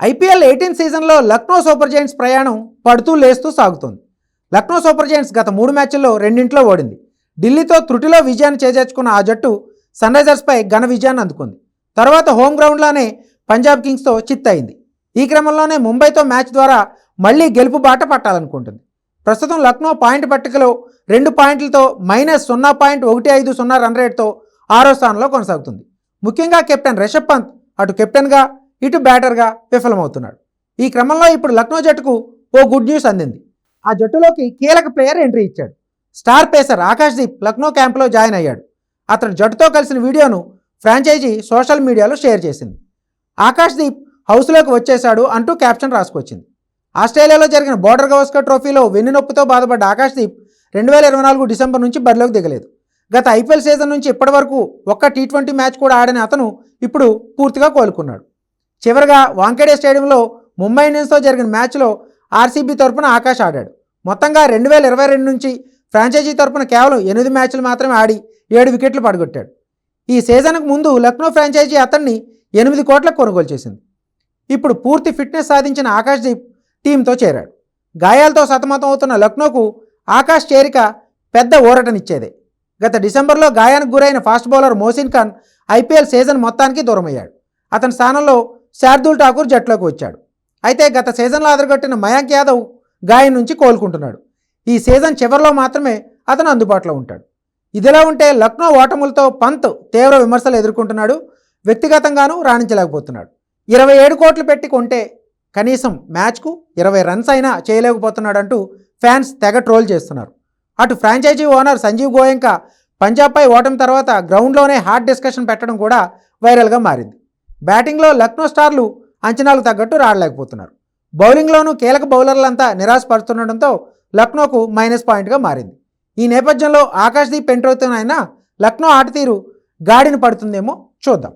IPL eighteen సీజన్లో Lucknow super Giants ప్రయాణం పడుతూ లేస్తూ సాగుతోంది. లక్నో సూపర్ జైంట్స్ గత మూడు మ్యాచ్ల్లో రెండింట్లో ఓడింది. ఢిల్లీతో త్రుటిలో విజయాన్ని చేజార్చుకున్న ఆ జట్టు సన్ రైజర్స్పై ఘన విజయాన్ని అందుకుంది. తర్వాత హోమ్ గ్రౌండ్లోనే పంజాబ్ కింగ్స్తో చిత్తయింది. ఈ క్రమంలోనే ముంబైతో మ్యాచ్ ద్వారా మళ్ళీ గెలుపు బాట పట్టాలనుకుంటుంది. ప్రస్తుతం లక్నో పాయింట్ పట్టికలో రెండు పాయింట్లతో మైనస్ సున్నా పాయింట్ ఒకటి ఐదు సున్నా రన్ రేట్తో ఆరో స్థానంలో కొనసాగుతుంది. ముఖ్యంగా కెప్టెన్ రిషబ్ పంత్ అటు కెప్టెన్గా ఇటు బ్యాటర్గా విఫలమవుతున్నాడు. ఈ క్రమంలో ఇప్పుడు లక్నో జట్టుకు ఓ గుడ్ న్యూస్ అందింది. ఆ జట్టులోకి కీలక ప్లేయర్ ఎంట్రీ ఇచ్చాడు. స్టార్ పేసర్ ఆకాష్దీప్ లక్నో క్యాంప్లో జాయిన్ అయ్యాడు. అతను జట్టుతో కలిసిన వీడియోను ఫ్రాంచైజీ సోషల్ మీడియాలో షేర్ చేసింది. ఆకాష్దీప్ హౌస్లోకి వచ్చేశాడు అంటూ క్యాప్షన్ రాసుకొచ్చింది. ఆస్ట్రేలియాలో జరిగిన బోర్డర్ గవస్కర్ ట్రోఫీలో వెన్నునొప్పితో బాధపడ్డ ఆకాష్దీప్ రెండు వేల ఇరవై నాలుగు డిసెంబర్ నుంచి బరిలోకి దిగలేదు. గత ఐపీఎల్ సీజన్ నుంచి ఇప్పటి వరకు ఒక్క టీ ట్వంటీ మ్యాచ్ కూడా ఆడిన అతను ఇప్పుడు పూర్తిగా కోలుకున్నాడు. చివరగా వాంకేడే స్టేడియంలో ముంబై ఇండియన్స్తో జరిగిన మ్యాచ్లో ఆర్సీబీ తరపున ఆకాష్ ఆడాడు. మొత్తంగా రెండు వేల ఇరవై రెండు నుంచి ఫ్రాంచైజీ తరపున కేవలం ఎనిమిది మ్యాచ్లు మాత్రమే ఆడి ఏడు వికెట్లు పడగొట్టాడు. ఈ సీజన్కు ముందు లక్నో ఫ్రాంచైజీ అతన్ని ఎనిమిది కోట్లకు కొనుగోలు చేసింది. ఇప్పుడు పూర్తి ఫిట్నెస్ సాధించిన ఆకాష్దీప్ టీంతో చేరాడు. గాయాలతో సతమతం అవుతున్న లక్నోకు ఆకాష్ చేరిక పెద్ద ఊరటనిచ్చేదే. గత డిసెంబర్లో గాయానికి గురైన fast bowler Mohsin Khan IPL season మొత్తానికి దూరమయ్యాడు. అతని స్థానంలో శార్దుల్ ఠాకూర్ జట్టులోకి వచ్చాడు. అయితే గత సీజన్లో అదరగొట్టిన మయాంక్ యాదవ్ గాయం నుంచి కోలుకుంటున్నాడు. ఈ సీజన్ చివరిలో మాత్రమే అతను అందుబాటులో ఉంటాడు. ఇదిలా ఉంటే లక్నో ఓటములతో పంత్ తీవ్ర విమర్శలు ఎదుర్కొంటున్నాడు. వ్యక్తిగతంగానూ రాణించలేకపోతున్నాడు. ఇరవై ఏడు కోట్లు పెట్టి కొంటే కనీసం మ్యాచ్కు ఇరవై రన్స్ అయినా చేయలేకపోతున్నాడంటూ ఫ్యాన్స్ తెగ ట్రోల్ చేస్తున్నారు. అటు ఫ్రాంచైజీ ఓనర్ సంజీవ్ గోయంక పంజాబ్పై ఓటమి తర్వాత గ్రౌండ్లోనే హార్డ్ డిస్కషన్ పెట్టడం కూడా వైరల్గా మారింది. బ్యాటింగ్లో లక్నో స్టార్లు అంచనాలకు తగ్గట్టు రాడలేకపోతున్నారు. బౌలింగ్లోనూ కీలక బౌలర్లంతా నిరాశపడుతుండటంతో లక్నోకు మైనస్ పాయింట్గా మారింది. ఈ నేపథ్యంలో ఆకాశ్దీప్ ఎంట్రవుతున్న లక్నో ఆట తీరు గాడిని పడుతుందేమో చూద్దాం.